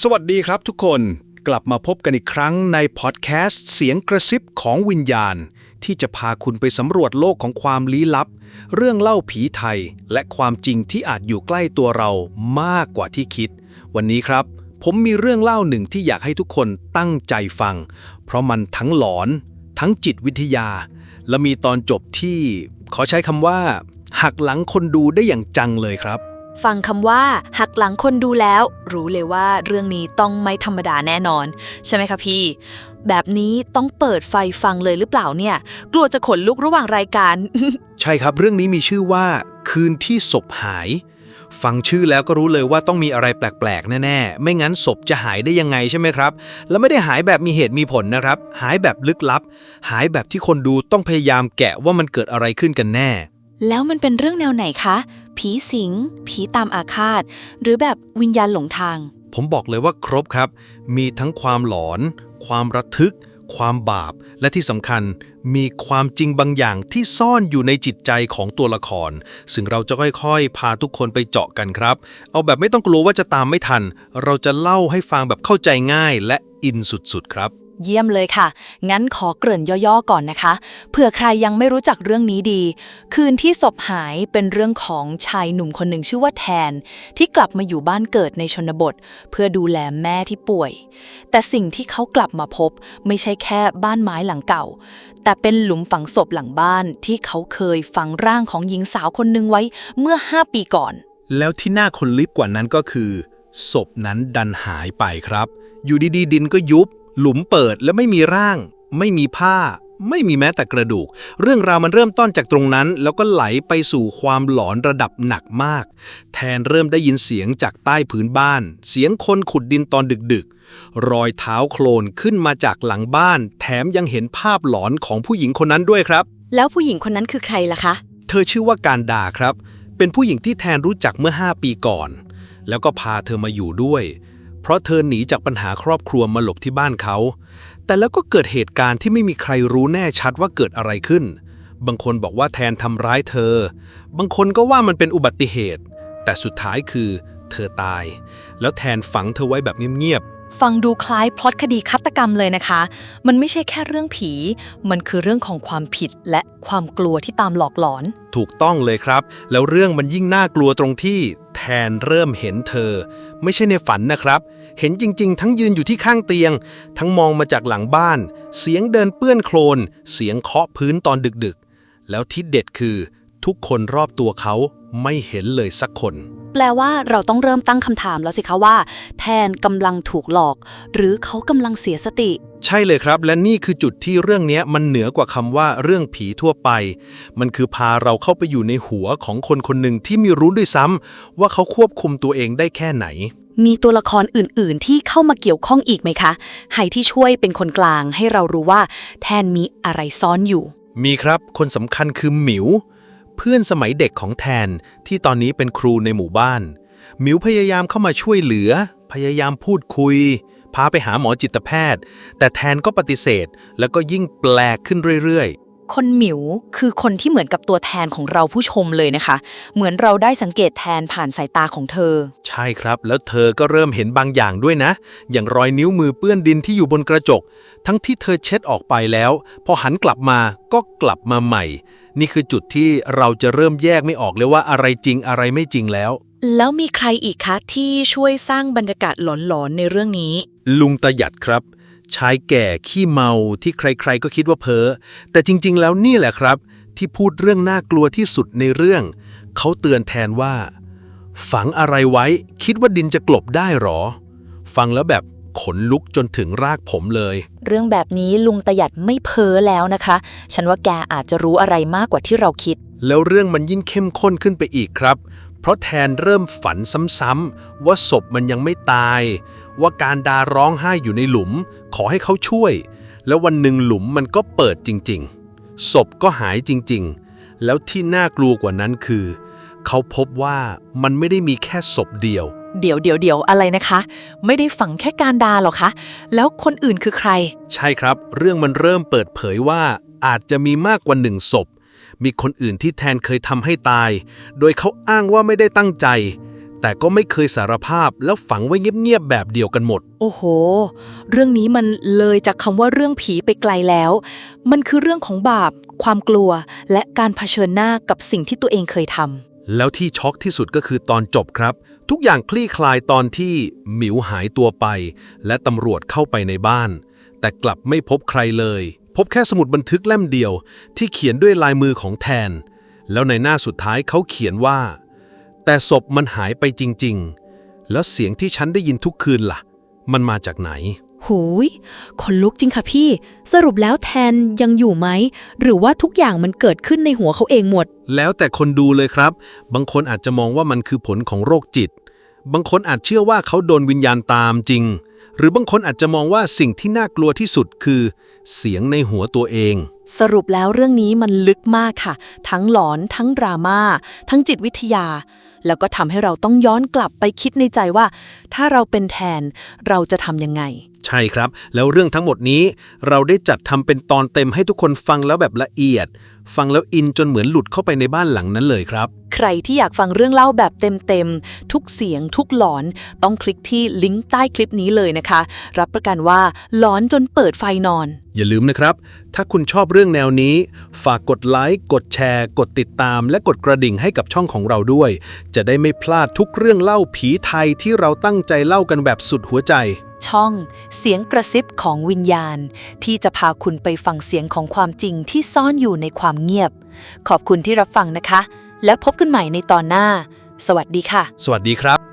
สวัสดีครับทุกคนกลับมาพบกันอีกครั้งในพอดแคสต์เสียงกระซิบของวิญญาณ ที่จะพาคุณไปสำรวจโลกของความลี้ลับ เรื่องเล่าผีไทย และความจริงที่อาจอยู่ใกล้ตัวเรามากกว่าที่คิด วันนี้ครับ ผมมีเรื่องเล่าหนึ่งที่อยากให้ทุกคนตั้งใจฟัง เพราะมันทั้งหลอน ทั้งจิตวิทยา และมีตอนจบที่ ขอใช้คำว่า หักหลังคนดูได้อย่างจังเลยครับ ฟังคำว่าหักหลังคนดูแล้ว รู้เลยว่าเรื่องนี้ต้องไม่ธรรมดาแน่นอน ใช่ไหมคะพี่ แบบนี้ต้องเปิดไฟฟังเลยหรือเปล่าเนี่ย กลัวจะขนลุกระหว่างรายการ ใช่ครับเรื่องนี้มีชื่อว่า คืนที่ศพหาย ฟังชื่อแล้วก็รู้เลยว่าต้องมีอะไรแปลกๆ แน่ๆ ไม่งั้นศพจะหายได้ยังไงใช่ไหมครับ แล้วไม่ได้หายแบบมีเหตุมีผลนะครับ หายแบบลึกลับ หายแบบที่คนดูต้องพยายามแกะว่ามันเกิดอะไรขึ้นกันแน่ แล้วมันเป็นเรื่องแนวไหนคะ ผีสิง ผีตามอาฆาต หรือแบบวิญญาณหลงทาง ผมบอกเลยว่าครบครับ มีทั้งความหลอน ความระทึก ความบาป และที่สำคัญมีความจริงบางอย่างที่ซ่อนอยู่ในจิตใจของตัวละคร ซึ่งเราจะค่อยๆ พาทุกคนไปเจาะกันครับ เอาแบบไม่ต้องกลัวว่าจะตามไม่ทัน เราจะเล่าให้ฟังแบบเข้าใจง่ายและอินสุดๆครับ เยี่ยมเลยค่ะ งั้นขอเกริ่นย่อๆก่อนนะคะ เผื่อใครยังไม่รู้จักเรื่องนี้ดี คืนที่ศพหายเป็นเรื่องของชายหนุ่มคนหนึ่งชื่อว่าแทน ที่กลับมาอยู่บ้านเกิดในชนบท เพื่อดูแลแม่ที่ป่วย แต่สิ่งที่เขากลับมาพบไม่ใช่แค่บ้านไม้หลังเก่า แต่เป็นหลุมฝังศพหลังบ้านที่เขาเคยฝังร่างของหญิงสาวคนหนึ่งไว้เมื่อ 5 ปีก่อน แล้วที่น่าคนลิบกว่านั้นก็คือศพนั้นดันหายไปครับ อยู่ดีๆดินก็ยุบ หลุมเปิดและไม่มีร่าง ไม่มีผ้า ไม่มีแม้แต่กระดูก เรื่องราวมันเริ่มต้นจากตรงนั้น แล้วก็ไหลไปสู่ความหลอนระดับหนักมาก แทนเริ่มได้ยินเสียงจากใต้ผืนบ้าน เสียงคนขุดดินตอนดึกๆ รอยเท้าโคลนขึ้นมาจากหลังบ้าน แถมยังเห็นภาพหลอนของผู้หญิงคนนั้นด้วยครับ แล้วผู้หญิงคนนั้นคือใครล่ะคะ เธอชื่อว่าการดาครับ เป็นผู้หญิงที่แทนรู้จักเมื่อ 5 ปีก่อน แล้วก็พาเธอมาอยู่ด้วย เพราะเธอหนีจากปัญหาครอบครัวมาหลบที่บ้านเขา แต่แล้วก็เกิดเหตุการณ์ที่ไม่มีใครรู้แน่ชัดว่าเกิดอะไรขึ้น บางคนบอกว่าแทนทำร้ายเธอ บางคนก็ว่ามันเป็นอุบัติเหตุ แต่สุดท้ายคือ เธอตาย แล้วแทนฝังเธอไว้แบบเงียบๆฟังดูคล้ายพล็อตคดีฆาตกรรมเลยนะคะ มันไม่ใช่แค่เรื่องผี มันคือเรื่องของความผิดและความกลัวที่ตามหลอกหลอน ถูกต้องเลยครับ แล้วเรื่องมันยิ่งน่ากลัวตรงที่แทนเริ่มเห็นเธอ ไม่ใช่ในฝันนะครับ เห็นจริงๆ ทั้งยืนอยู่ที่ข้างเตียง ทั้งมองมาจากหลังบ้าน เสียงเดินเปื้อนโคลน เสียงเคาะพื้นตอนดึกๆ แล้วที่เด็ดคือทุกคนรอบตัวเขาไม่เห็นเลยสักคน แปลว่าเราต้องเริ่มตั้งคำถามแล้วสิคะว่า แทนกำลังถูกหลอก หรือเขากำลังเสียสติ ใช่เลยครับ และนี่คือจุดที่เรื่องเนี้ยมันเหนือกว่าคำว่าเรื่องผีทั่วไป มันคือพาเราเข้าไปอยู่ในหัวของคนคนหนึ่งที่ไม่รู้ด้วยซ้ำว่าเขาควบคุมตัวเองได้แค่ไหน มีตัวละครอื่น ๆ ที่เข้ามาเกี่ยวข้องอีกไหมคะให้ที่ช่วยเป็นคนกลางให้เรารู้ว่า แทนมีอะไรซ่อนอยู่ มีครับ คนสำคัญคือหมิว เพื่อนสมัยเด็กของแทนที่ตอนนี้เป็นครูในหมู่บ้าน หมิวพยายามเข้ามาช่วยเหลือ พยายามพูดคุย พาไปหาหมอจิตแพทย์ แต่แทนก็ปฏิเสธ แล้วก็ยิ่งแปลกขึ้นเรื่อยคนหมิวคือคนที่เหมือนกับตัวแทนของเราผู้ชมเลยนะคะ เหมือนเราได้สังเกตแทนผ่านสายตาของเธอๆใช่ครับ แล้วเธอก็เริ่มเห็นบางอย่างด้วยนะ อย่างรอยนิ้วมือเปื้อนดินที่อยู่บนกระจก ทั้งที่เธอเช็ดออกไปแล้ว พอหันกลับมาก็กลับมาใหม่ นี่คือจุดที่เราจะเริ่มแยกไม่ออกเลยว่าอะไรจริงอะไรไม่จริงแล้ว แล้วมีใครอีกคะที่ช่วยสร้างบรรยากาศหลอนๆในเรื่องนี้ ลุงตาหยัดครับ ชายแก่ขี้เมาที่ใครๆก็คิดว่าเพ้อแต่จริง ๆ แล้วนี่แหละครับ ที่พูดเรื่องน่ากลัวที่สุดในเรื่อง เขาเตือนแทนว่า ฝังอะไรไว้คิดว่าดินจะกลบได้หรอ ฟังแล้วแบบขนลุกจนถึงรากผมเลย เรื่องแบบนี้ลุงตะหยัดไม่เพ้อแล้วนะคะ ฉันว่าแกอาจจะรู้อะไรมากกว่าที่เราคิด แล้วเรื่องมันยิ่งเข้มข้นขึ้นไปอีกครับ เพราะแทนเริ่มฝันซ้ำๆว่าศพมันยังไม่ตาย ว่าการดาร้องไห้อยู่ในหลุม ขอให้เขาช่วย แล้ววันหนึ่งหลุมมันก็เปิดจริงๆ ศพก็หายจริงๆ แล้วที่น่ากลัวกว่านั้นคือ เขาพบว่ามันไม่ได้มีแค่ศพเดียว เดี๋ยวเดี๋ยวเดี๋ยวอะไรนะคะ ไม่ได้ฝังแค่การดาหรอคะ แล้วคนอื่นคือใคร ใช่ครับ เรื่องมันเริ่มเปิดเผยว่าอาจจะมีมากกว่าหนึ่งศพ มีคนอื่นที่แทนเคยทำให้ตาย โดยเขาอ้างว่าไม่ได้ตั้งใจ แต่ก็ไม่เคยสารภาพแล้วฝังไว้เงียบๆแบบเดียวกันหมด โอ้โห เรื่องนี้มันเลยจากคำว่าเรื่องผีไปไกลแล้ว มันคือเรื่องของบาป ความกลัว และการเผชิญหน้ากับสิ่งที่ตัวเองเคยทำ แล้วที่ช็อกที่สุดก็คือตอนจบครับ ทุกอย่างคลี่คลายตอนที่หมิวหายตัวไป และตำรวจเข้าไปในบ้าน แต่กลับไม่พบใครเลย พบแค่สมุดบันทึกเล่มเดียว ที่เขียนด้วยลายมือของแทน แล้วในหน้าสุดท้ายเขาเขียนว่า แต่ศพมันหายไปจริง ๆ แล้วเสียงที่ฉันได้ยินทุกคืนล่ะ มันมาจากไหน หูยขนลุกจริงค่ะพี่ สรุปแล้วแทนยังอยู่ไหม หรือว่าทุกอย่างมันเกิดขึ้นในหัวเขาเองหมด แล้วแต่คนดูเลยครับ บางคนอาจจะมองว่ามันคือผลของโรคจิต บางคนอาจเชื่อว่าเขาโดนวิญญาณตามจริง หรือบางคนอาจจะมองว่าสิ่งที่น่ากลัวที่สุดคือ เสียงในหัวตัวเองสรุปแล้วเรื่องนี้มันลึกมากค่ะ ทั้งหลอนทั้งดราม่าทั้งจิตวิทยา แล้วก็ทำให้เราต้องย้อนกลับไปคิดในใจว่า ถ้าเราเป็นแทนเราจะทำยังไง ใช่ครับ แล้วเรื่องทั้งหมดนี้ เราได้จัดทำเป็นตอนเต็มให้ทุกคนฟังแล้วแบบละเอียด ฟังแล้วอินจนเหมือนหลุดเข้าไปในบ้านหลังนั้นเลยครับ ใครที่อยากฟังเรื่องเล่าแบบเต็มๆทุกเสียง ทุกหลอน ต้องคลิกที่ลิงก์ใต้คลิปนี้เลยนะคะ รับประกันว่าหลอนจนเปิดไฟนอน อย่าลืมนะครับถ้าคุณชอบเรื่องแนวนี้ ฝากกดไลค์ กดแชร์ กดติดตาม และกดกระดิ่งให้กับช่องของเราด้วย จะได้ไม่พลาดทุกเรื่องเล่าผีไทยที่เราตั้งใจเล่ากันแบบสุดหัวใจ ช่อง เสียงกระซิบของวิญญาณ ที่จะพาคุณไปฟังเสียงของความจริงที่ซ่อนอยู่ในความเงียบ ขอบคุณที่รับฟังนะคะ แล้วพบกันใหม่ในตอนหน้า สวัสดีค่ะ สวัสดีครับ